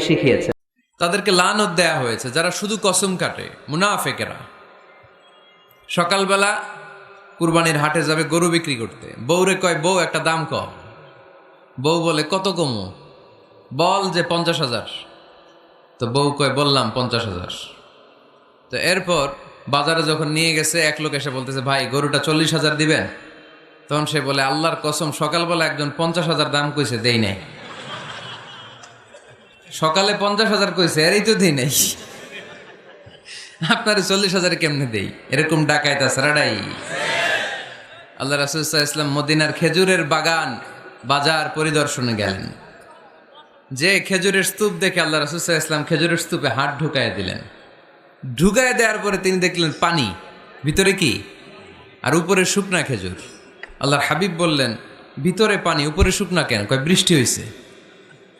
শিখিয়েছে। তাদেরকে লানত দেয়া হয়েছে, যারা শুধু কসম কাটে, মুনাফেকেরা। সকালবেলা কুরবানির হাটে যাবে, গরু বিক্রি করতে। বউরে কয়, বউ, একটা দাম কম। বউ বলে, কত কমু? বল যে পঞ্চাশ হাজার। তো বউ কয়, বললাম পঞ্চাশ হাজার। তো এরপর বাজারে যখন নিয়ে গেছে, এক লোক এসে বলতেছে, ভাই, গরুটা চল্লিশ হাজার দিবেন? তখন সে বলে, আল্লাহর কসম, সকালবেলা একজন পঞ্চাশ হাজার দাম কইছে, দেই নাই। সকালে পঞ্চাশ হাজার কইছে, এরই তো দিই নাই আপনার চল্লিশ হাজার কেমনে দেই? এরকম ডাকাইত আছে, রাডাই। আল্লাহ রাসুল্লাহ ইসলাম মদিনার খেজুরের বাগান বাজার পরিদর্শনে গেলেন। যে খেজুরের স্তূপ দেখে আল্লাহ রাসুল্লাহ ইসলাম খেজুরের স্তূপে হাত ঢুকায় দিলেন। ঢুকায় দেওয়ার পরে তিনি দেখলেন পানি। ভিতরে কি? আর উপরে শুকনা খেজুর। আল্লাহর হাবিব বললেন, ভিতরে পানি, উপরে শুকনা কেন? কয়, বৃষ্টি হয়েছে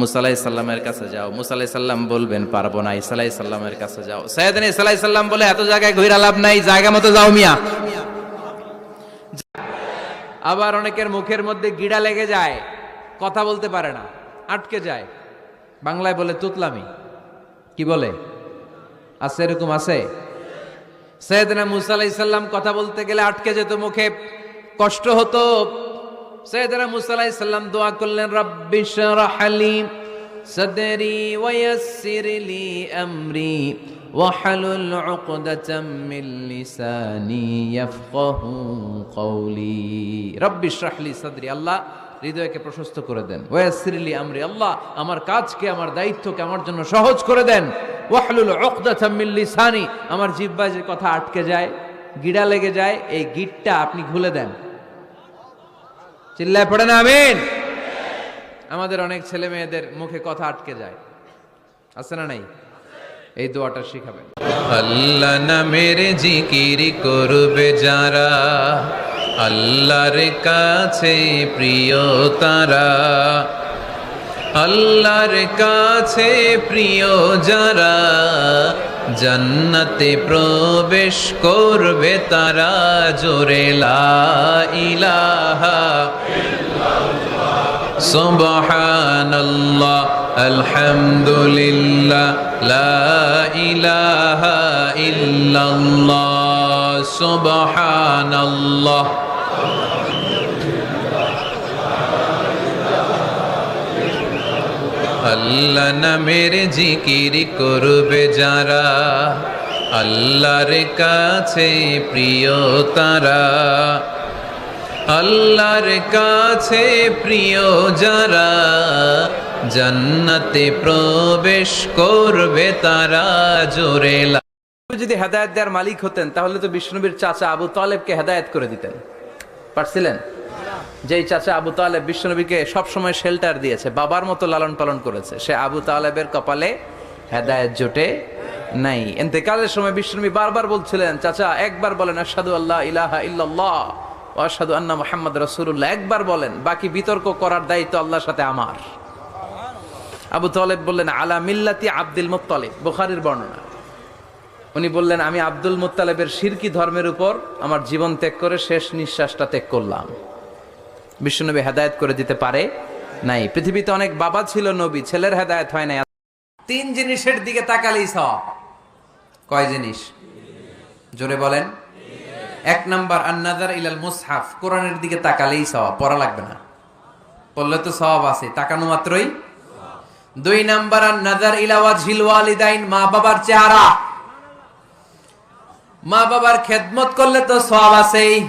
মুসালাই সাল্লামের কাছে যাও। মুসালাই সাল্লাম বলবেন, পারব না ইসালাই সাল্লামের কাছে যাও। সৈয়দনা ইসালাই সাল্লাম বলে, এত জায়গায় ঘুরা লাভ নাই, জায়গা মতো যাও মিয়া। আবার অনেকের মুখের মধ্যে গিড়া লেগে যায়, কথা বলতে পারে না, আটকে যায়। বাংলায় বলে, তুতলামি। কি বলে? আছে, এরকম আছে? সৈয়দনা মুসা আলাইহিস সাল্লাম কথা বলতে গেলে আটকে যেত মুখে, কষ্ট হতো। সৈয়দনা মুসা সাল্লাম দোয়া করলেন, রাব্বি শরহ লি সাদরি ওয়ায়াসসির লি আমরি ওয়াহলুল উকদাতাম মিন লিসানি ইয়াফকাহু কওলি। রাব্বি শরহ লি সাদরি, আল্লাহ হৃদয়কে প্রশস্ত করে দেন। ওয়াসিরলি আমরি, আল্লাহ আমার কাজকে, আমার দায়িত্বকে আমার জন্য সহজ করে দেন। ওয়াহলুল উকদাতাম মিন লিসানি, আমার জিহ্বায় যে কথা আটকে যায়, গিড়া লেগে যায়, এই গিটটা আপনি খুলে দেন। চিল্লায় পড়ে না, আমিন। আমাদের অনেক ছেলে মেয়েদের মুখে কথা আটকে যায়। আছে না নাই? এই দোয়াটা শিখাবেন। আল্লাহ নামের জিকিরি করবে যারা, আল্লাহর কাছে প্রিয় তারা। আল্লাহর কাছে প্রিয় যারা জান্নাতে প্রবেশ করবে তারা জোরে ইলাহা সুবহানাল্লাহ আলহামদুলিল্লাহ লা ইলাহা সুবহানাল্লাহ। আল্লাহ নামের জিকির করবে যারা, আল্লাহর কাছে প্রিয় তারা, আল্লাহর কাছে প্রিয় যারা, জান্নাতে প্রবেশ করবে তারা জোরে যদি হেদায়েত দেওয়ার মালিক হতেন, তাহলে তো বিষ্ণুবীর চাচা আবু তালেবকে হেদায়ত করে দিতেন। পারছিলেন? যেই চাচা আবু তালেব বিষ্ণুনবীকে সবসময় শেল্টার দিয়েছে, বাবার মতো লালন পালন করেছে, সে আবু তালেবের কপালে হেদায়েত জোটে নাই। এতেকালের সময় বিষ্ণুনবী বারবার বলছিলেন, চাচা, একবার বলেন আসাদু আল্লাহ ইলাহা ইল্লাল্লাহ আসাদু আন্না মোহাম্মদ রসুল্লাহ একবার বলেন, বাকি বিতর্ক করার দায়িত্ব আল্লাহর সাথে আমার। আবু তালেব বললেন, আলা মিল্লাতি আব্দুল মুত্তালিব। বুখারীর বর্ণনা। উনি বললেন, আমি আব্দুল মুত্তালেবের শিরকি ধর্মের উপর আমার জীবন ত্যাগ করে শেষ নিঃশ্বাসটা ত্যাগ করলাম। বিশ্বনবী হেদায়ত করে দিতে পারে নাই। পৃথিবীতে অনেক বাবা ছিল নবী, ছেলের হেদায়ত হয় নাই। তিন জিনিসের দিকে তাকালেই সব কয় জিনিস? জোরে বলেন। এক নাম্বার আন্নাদার ইলাল মুসহাফ। কোরআনের দিকে তাকালেই সব পড়া লাগবে না। পড়লে তো সব আছে, তাকানো মাত্রই। দুই নাম্বার আন্নাদার ইলাওয়াজ হিলওয়ালিদাইন মা বাবার চেহারা। মা বাবার খেদমত করলে তো সব আছেই।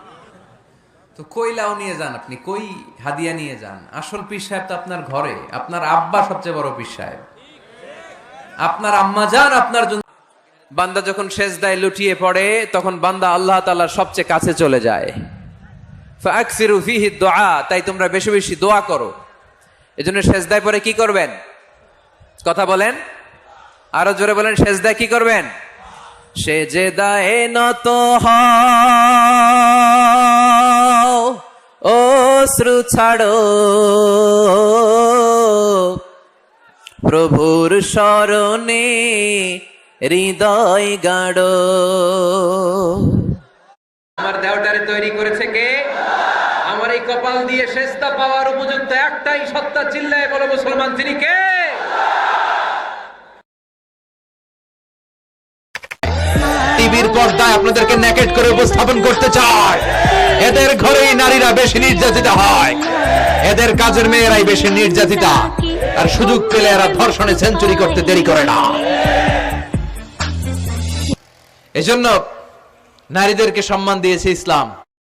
তো কই লাউ নিয়ে যান আপনি? কই হাদিয়া নিয়ে যান? আসল পীর সাহেব তো আপনার ঘরে। আপনার আব্বা সবচেয়ে বড় পীর সাহেব। আপনার আম্মা যান, আপনার জন্য। বান্দা যখন সেজদায় লুটিয়ে পড়ে, তখন বান্দা আল্লাহ তাআলার সবচেয়ে কাছে চলে যায়। দোয়া, তাই তোমরা বেশি বেশি দোয়া করো। এজন্য সেজদায় পরে কি করবেন? কথা বলেন। আরও জোরে বলেন, সেজদায় কি করবেন? সেজদায় নত হও ও শ্রু ছাড়ো। প্রভুর স্মরণে হৃদয় গাড়। আমার দেহটারে তৈরি করেছে কে? আমার এই কপাল দিয়ে শেষটা পাওয়ার উপযুক্ত একটাই সত্তা চিল্লায় বলো মুসলমান তিনি কে? টিভির পর্দায় আপনাদেরকে নেকেট করে উপস্থাপন করতে চায় এদের ঘরেই নারীরা বেশি নির্যাতিত হয়। এদের কাজের মেয়েরাই বেশি নির্যাতিতা। আর সুযোগ পেলে এরা ধর্ষণে সেঞ্চুরি করতে দেরি করে না। এজন্য নারীদেরকে সম্মান দিয়েছে ইসলাম।